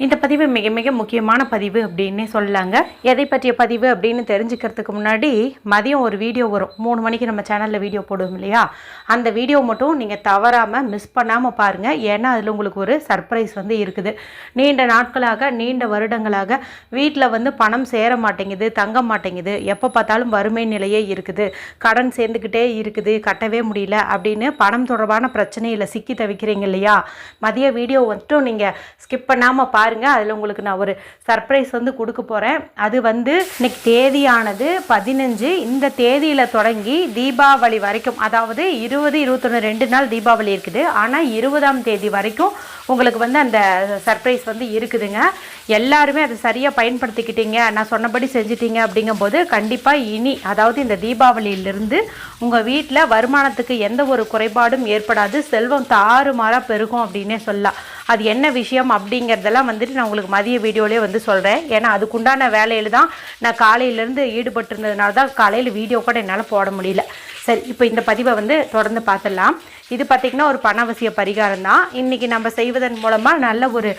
இந்த பதிவு மிக மிக முக்கியமான பதிவு அப்படின்னே சொல்லலாங்க. எதை பற்றிய பதிவு அப்படின்னு தெரிஞ்சுக்கிறதுக்கு முன்னாடி மதியம் ஒரு வீடியோ வரும். மூணு மணிக்கு நம்ம சேனலில் வீடியோ போடுவோம் இல்லையா? அந்த வீடியோ மட்டும் நீங்கள் தவறாமல் மிஸ் பண்ணாமல் பாருங்கள் ஏன்னா அதில் உங்களுக்கு ஒரு சர்ப்ரைஸ் வந்து இருக்குது. நீண்ட நாட்களாக நீண்ட வருடங்களாக வீட்டில் வந்து பணம் சேர மாட்டேங்குது தங்க மாட்டேங்குது. எப்போ பார்த்தாலும் வறுமை நிலையே இருக்குது. கடன் சேர்ந்துக்கிட்டே இருக்குது. கட்டவே முடியல அப்படின்னு பணம் தொடர்பான பிரச்சனையில் சிக்கி தவிக்கிறீங்க இல்லையா? மதிய வீடியோ மட்டும் நீங்கள் ஸ்கிப் பண்ணாமல் பாருங்கள் அதில் உங்களுக்கு நான் ஒரு சர்ப்ரைஸ் வந்து கொடுக்க போகிறேன் அது வந்து இன்னைக்கு தேதியானது பதினஞ்சு. இந்த தேதியில் தொடங்கி தீபாவளி வரைக்கும் அதாவது இருபது இருபத்தொன்று ரெண்டு நாள் தீபாவளி இருக்குது. ஆனால் இருபதாம் தேதி வரைக்கும் உங்களுக்கு வந்து அந்த சர்ப்ரைஸ் வந்து இருக்குதுங்க. எல்லாருமே அதை சரியாக பயன்படுத்திக்கிட்டீங்க. நான் சொன்னபடி செஞ்சிட்டீங்க அப்படிங்கும்போது கண்டிப்பாக இனி அதாவது இந்த தீபாவளியிலிருந்து உங்கள் வீட்டில் வருமானத்துக்கு எந்த ஒரு குறைபாடும் ஏற்படாது. செல்வம் தாறுமாறாக பெருகும் அப்படின்னே சொல்லலாம். அது என்ன விஷயம் அப்படிங்கிறதெல்லாம் வந்துட்டு நான் உங்களுக்கு மதிய வீடியோலேயே வந்து சொல்கிறேன் ஏன்னா அதுக்குண்டான வேலையில் தான் நான் காலையிலேருந்து ஈடுபட்டிருந்ததுனால தான் காலையில் வீடியோ கூட என்னால் போட முடியல. சரி இப்போ இந்த பதிவை வந்து தொடர்ந்து பார்த்துடலாம். இது பார்த்திங்கன்னா ஒரு பணவசிய பரிகாரம் தான். இன்றைக்கி நம்ம செய்வதன் மூலமாக நல்ல ஒரு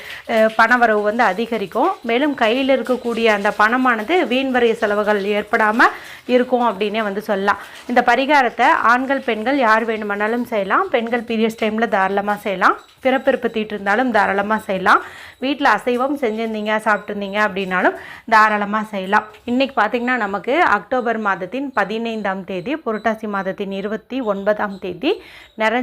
பணவரவு வந்து அதிகரிக்கும். மேலும் கையில் இருக்கக்கூடிய அந்த பணமானது வீண்வரைய செலவுகள் ஏற்படாமல் இருக்கும் அப்படின்னே வந்து சொல்லலாம். இந்த பரிகாரத்தை ஆண்கள் பெண்கள் யார் வேணுமானாலும் செய்யலாம். பெண்கள் பீரியட்ஸ் டைமில் தாராளமாக செய்யலாம். பிறப்பிறப்பு தீட்டு இருந்தாலும் தாராளமாக செய்யலாம். வீட்டில் அசைவம் செஞ்சுருந்தீங்க சாப்பிட்ருந்தீங்க அப்படின்னாலும் தாராளமாக செய்யலாம். இன்றைக்கி பார்த்திங்கன்னா நமக்கு அக்டோபர் மாதத்தின் பதினைந்தாம் தேதி புரட்டாசி மாதத்தின் இருபத்தி ஒன்பதாம் தேதி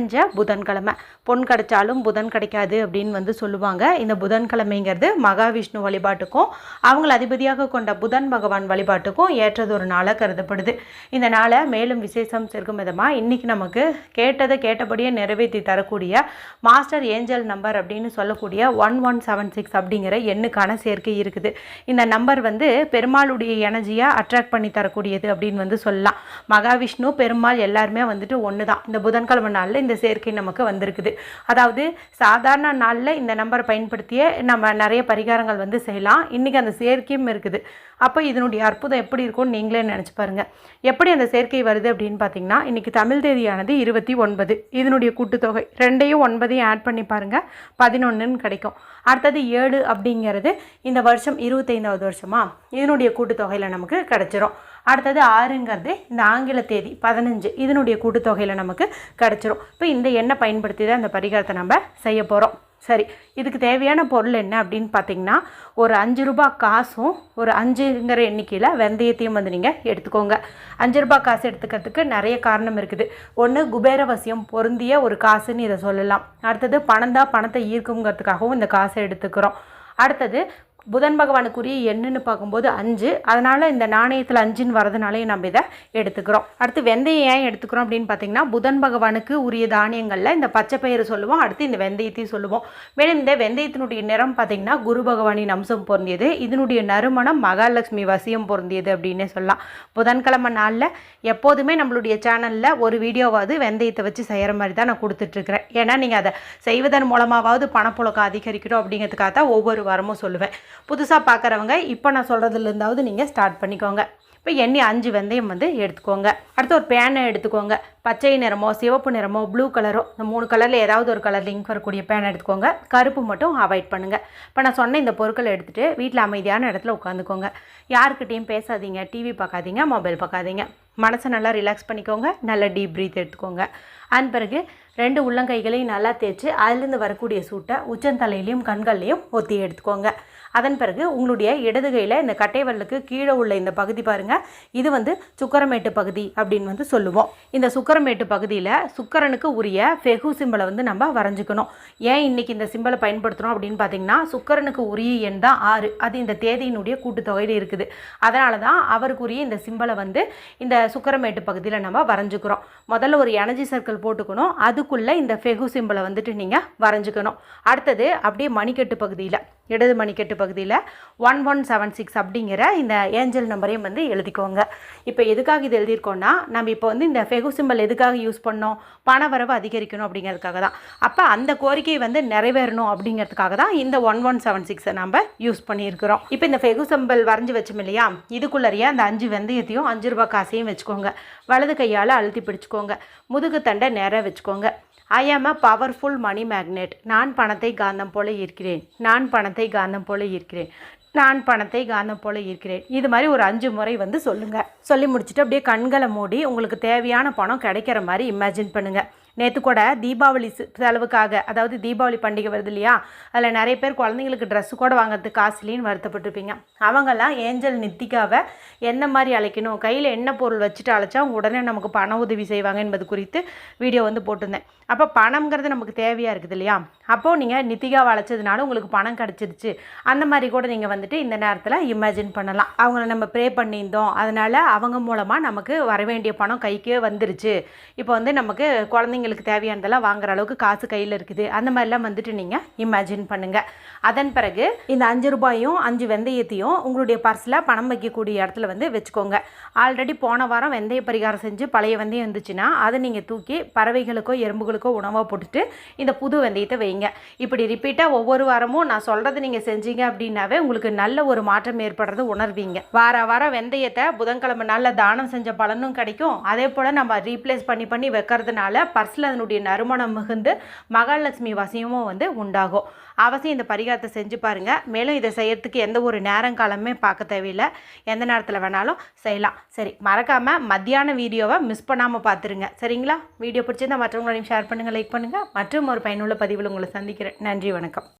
நிறைஞ்ச புதன்கிழமை. பொன் கிடைச்சாலும் புதன் கிடைக்காது அப்படின்னு வந்து சொல்லுவாங்க. இந்த புதன்கிழமைங்கிறது மகாவிஷ்ணு வழிபாட்டுக்கும் அவங்கள அதிபதியாக கொண்ட புதன் பகவான் வழிபாட்டுக்கும் ஏற்றது ஒரு நாளாக கருதப்படுது. இந்த நாளை மேலும் விசேஷம் சேர்க்கும் விதமாக இன்றைக்கி நமக்கு கேட்டதை கேட்டபடியே நிறைவேற்றி தரக்கூடிய மாஸ்டர் ஏஞ்சல் நம்பர் அப்படின்னு சொல்லக்கூடிய ஒன் ஒன் செவன் சிக்ஸ் அப்படிங்கிற எண்ணுக்கான சேர்க்கை இருக்குது. இந்த நம்பர் வந்து பெருமாளுடைய எனர்ஜியாக அட்ராக்ட் பண்ணி தரக்கூடியது அப்படின்னு வந்து சொல்லலாம். மகாவிஷ்ணு பெருமாள் எல்லாருமே வந்துட்டு ஒன்று தான் இந்த புதன்கிழமை நாளில் இந்த சேர்க்கை நமக்கு வந்திருக்குது. அதாவது சாதாரண நாளில் இந்த நம்பரை பயன்படுத்தியே நம்ம நிறைய பரிகாரங்கள் வந்து செய்யலாம். இன்றைக்கி அந்த சேர்க்கையும் இருக்குது. அப்போ இதனுடைய அற்புதம் எப்படி இருக்கும்னு நீங்களே நினச்சி பாருங்கள் எப்படி அந்த சேர்க்கை வருது அப்படின்னு பார்த்தீங்கன்னா இன்றைக்கி தமிழ் தேதியானது இருபத்தி ஒன்பது. இதனுடைய கூட்டுத்தொகை ரெண்டையும் ஒன்பதையும் ஆட் பண்ணி பாருங்கள் பதினொன்றுன்னு கிடைக்கும். அடுத்தது ஏழு அப்படிங்கிறது இந்த வருஷம் இருபத்தைந்தாவது வருஷமா? இதனுடைய கூட்டுத்தொகையில் நமக்கு கிடச்சிரும். அடுத்தது ஆறுங்கிறது இந்த ஆங்கில தேதி பதினஞ்சு. இதனுடைய கூட்டுத்தொகையில் நமக்கு கிடச்சிரும். இப்போ இந்த எண்ணெய் பயன்படுத்தி தான் இந்த பரிகாரத்தை நம்ம செய்ய போகிறோம் சரி இதுக்கு தேவையான பொருள் என்ன அப்படின்னு பார்த்தீங்கன்னா ஒரு அஞ்சு ரூபாய் காசும் ஒரு அஞ்சுங்கிற எண்ணிக்கையில் வெந்தயத்தையும் வந்து நீங்கள் எடுத்துக்கோங்க. அஞ்சு ரூபாய் காசு எடுத்துக்கிறதுக்கு நிறைய காரணம் இருக்குது. ஒன்று குபேரவசியம் பொருந்திய ஒரு காசுன்னு இதை சொல்லலாம். அடுத்தது பணம் தான் பணத்தை ஈர்க்குங்கிறதுக்காகவும் இந்த காசை எடுத்துக்கிறோம். அடுத்தது புதன் பகவானுக்குரிய எண்ணுன்னு பார்க்கும்போது அஞ்சு. அதனால் இந்த நாணயத்தில் அஞ்சுன்னு வரதுனாலையும் நம்ம இதை எடுத்துக்கிறோம். அடுத்து வெந்தயம் ஏன் எடுத்துக்கிறோம் அப்படின்னு பார்த்தீங்கன்னா புதன் பகவானுக்கு உரிய தானியங்களில் இந்த பச்சை பயிறு சொல்லுவோம். அடுத்து இந்த வெந்தயத்தையும் சொல்லுவோம். மேலும் இந்த வெந்தயத்தினுடைய நிறம் பார்த்திங்கன்னா குரு பகவானின் அம்சம் பொருந்தியது. இதனுடைய நறுமணம் மகாலட்சுமி வசியம் பொருந்தியது அப்படின்னே சொல்லலாம். புதன்கிழமை நாளில் எப்போதுமே நம்மளுடைய சேனலில் ஒரு வீடியோவாவது வெந்தயத்தை வச்சு செய்கிற மாதிரி தான் நான் கொடுத்துட்ருக்குறேன். ஏன்னா நீங்கள் அதை செய்வதன் மூலமாவது பணப்புழக்கம் அதிகரிக்கணும் அப்படிங்கிறதுக்காக தான் ஒவ்வொரு வாரமும் சொல்லுவேன். புதுசாக பார்க்குறவங்க இப்போ நான் சொல்கிறதுலேருந்தாவது நீங்கள் ஸ்டார்ட் பண்ணிக்கோங்க. இப்போ எண்ணி அஞ்சு வெந்தயம் வந்து எடுத்துக்கோங்க. அடுத்து ஒரு பேனை எடுத்துக்கோங்க. பச்சை நிறமோ சிவப்பு நிறமோ ப்ளூ கலரோ இந்த மூணு கலரில் ஏதாவது ஒரு கலர் லிங்க் வரக்கூடிய பேனை எடுத்துக்கோங்க. கருப்பு மட்டும் அவாய்ட் பண்ணுங்கள் இப்போ நான் சொன்ன இந்த பொருட்களை எடுத்துகிட்டு வீட்டில் அமைதியான இடத்துல உட்காந்துக்கோங்க. யாருக்கிட்டேயும் பேசாதீங்க டிவி பார்க்காதீங்க மொபைல் பார்க்காதீங்க. மனசை நல்லா ரிலாக்ஸ் பண்ணிக்கோங்க. நல்லா டீப் ப்ரீத் எடுத்துக்கோங்க. அதன் பிறகு ரெண்டு உள்ளங்கைகளையும் நல்லா தேய்ச்சி அதுலேருந்து வரக்கூடிய சூட்டை உச்சந்தலையிலையும் கண்கள்லையும் ஒத்தி எடுத்துக்கோங்க. அதன் பிறகு உங்களுடைய இடது கையில் இந்த கட்டைவல்லுக்கு கீழே உள்ள இந்த பகுதி பாருங்கள் இது வந்து சுக்கரமேட்டு பகுதி அப்படின்னு வந்து சொல்லுவோம். இந்த சுக்கரமேட்டு பகுதியில் சுக்கரனுக்கு உரிய ஃபெகு சிம்பலை வந்து நம்ம வரைஞ்சிக்கணும். ஏன் இன்னைக்கு இந்த சிம்பலை பயன்படுத்துகிறோம் அப்படின்னு பார்த்தீங்கன்னா சுக்கரனுக்கு உரிய எண் தான் ஆறு. அது இந்த தேதியினுடைய கூட்டுத்தொகையில் இருக்குது. அதனால தான் அவருக்குரிய இந்த சிம்பலை வந்து இந்த சுக்கரமேட்டு பகுதியில் நம்ம வரைஞ்சிக்கிறோம். முதல்ல ஒரு எனர்ஜி சர்க்கிள் போட்டுக்கணும். அதுக்குள்ளே இந்த ஃபெகு சிம்பலை வந்துட்டு நீங்கள் வரைஞ்சிக்கணும். அடுத்தது அப்படியே மணிக்கட்டு பகுதியில் இடது மணிக்கட்டு பகுதியில் ஒன் ஒன் செவன் சிக்ஸ் அப்படிங்கிற இந்த ஏஞ்சல் நம்பரையும் வந்து எழுதிக்கோங்க. இப்போ எதுக்காக இது எழுதியிருக்கோன்னா நம்ம இப்போ வந்து இந்த ஃபெகு சிம்பல் எதுக்காக யூஸ் பண்ணோம்? பண வரவு அதிகரிக்கணும் அப்படிங்கிறதுக்காக தான். அப்போ அந்த கோரிக்கை வந்து நிறைவேறணும் அப்படிங்கிறதுக்காக தான் இந்த ஒன் ஒன் செவன் சிக்ஸை நம்ம யூஸ் பண்ணியிருக்கிறோம். இப்போ இந்த ஃபெகு சிம்பல் வரைஞ்சி வச்சோம் இல்லையா? இதுக்குள்ளறையே அந்த அஞ்சு வெந்தயத்தையும் அஞ்சு ரூபாய் காசையும் வச்சுக்கோங்க. வலது கையால் அழுத்தி பிடிச்சிக்கோங்க. முதுகு தண்டை நேராக வச்சுக்கோங்க. ஐ ஆம் அ பவர்ஃபுல் மணி மேக்னெட் நான் பணத்தை காந்தம் போல இருக்கிறேன். நான் பணத்தை காந்தம் போல இருக்கிறேன். நான் பணத்தை காந்தம் போல இருக்கிறேன். இது மாதிரி ஒரு அஞ்சு முறை வந்து சொல்லுங்கள் சொல்லி முடிச்சுட்டு அப்படியே கண்களை மூடி உங்களுக்கு தேவையான பணம் கிடைக்கிற மாதிரி இமேஜின் பண்ணுங்கள் நேற்று கூட தீபாவளி செ- செலவுக்காக அதாவது தீபாவளி பண்டிகை வருது இல்லையா? அதில் நிறைய பேர் குழந்தைங்களுக்கு ட்ரெஸ்ஸு கூட வாங்குறதுக்கு காசுலின்னு வருத்தப்பட்டிருப்பீங்க. அவங்கெல்லாம் ஏஞ்சல் நித்திகாவை எந்த மாதிரி அழைக்கணும்? கையில் என்ன பொருள் வச்சுட்டு அழைச்சா உடனே நமக்கு பண உதவி செய்வாங்க என்பது குறித்து வீடியோ வந்து போட்டிருந்தேன். அப்போ பணம்ங்கிறது நமக்கு தேவையாக இருக்குது இல்லையா? அப்போது நீங்கள் நித்திகா வளைச்சதுனால உங்களுக்கு பணம் கிடச்சிருச்சு. அந்த மாதிரி கூட நீங்கள் வந்துட்டு இந்த நேரத்தில் இமேஜின் பண்ணலாம். அவங்கள நம்ம ப்ரே பண்ணியிருந்தோம். அதனால் அவங்க மூலமாக நமக்கு வர வேண்டிய பணம் கைக்கு வந்துருச்சு. இப்போ வந்து நமக்கு குழந்தைங்களுக்கு தேவையானதெல்லாம் வாங்குற அளவுக்கு காசு கையில் இருக்குது. அந்த மாதிரிலாம் வந்துட்டு நீங்கள் இமேஜின் பண்ணுங்கள் அதன் பிறகு இந்த அஞ்சு ரூபாயும் அஞ்சு வெந்தயத்தையும் உங்களுடைய பர்ஸில் பணம் வைக்கக்கூடிய இடத்துல வந்து வச்சுக்கோங்க. ஆல்ரெடி போன வாரம் வெந்தய பரிகாரம் செஞ்சு பழைய வெந்தயம் இருந்துச்சுன்னா அதை நீங்கள் தூக்கி பறவைகளுக்கோ எறும்புகளுக்கோ உணவாக போட்டுட்டு இந்த புது வெந்தயத்தை வைங்க. இப்படி ரிப்பீட்டாக ஒவ்வொரு வாரமும் நான் சொல்கிறது நீங்கள் செஞ்சீங்க அப்படின்னாவே உங்களுக்கு நல்ல ஒரு மாற்றம் ஏற்படுறது உணர்வீங்க. வார வாரம் வெந்தயத்தை புதன்கிழமை நாளில் தானம் செஞ்ச பலனும் கிடைக்கும். அதே போல் நம்ம ரீப்ளேஸ் பண்ணி பண்ணி வைக்கிறதுனால பர்ஸில் அதனுடைய நறுமணம் மிகுந்து மகாலட்சுமி வசியமும் வந்து உண்டாகும். அவசியம் இந்த பரிகாரத்தை செஞ்சு பாருங்கள் மேலும் இதை செய்யறதுக்கு எந்த ஒரு நேரம் காலமே பார்க்க தேவையில்லை. எந்த நேரத்தில் வேணாலும் செய்யலாம். சரி மறக்காமல் மத்தியான வீடியோவை மிஸ் பண்ணாமல் பார்த்துருங்க. சரிங்களா? வீடியோ பிடிச்சிருந்தா மற்றவங்களையும் ஷேர் பண்ணுங்கள் லைக் பண்ணுங்கள் மற்றும் ஒரு பயனுள்ள பதிவில் உங்களை சந்திக்கிறேன். நன்றி வணக்கம்.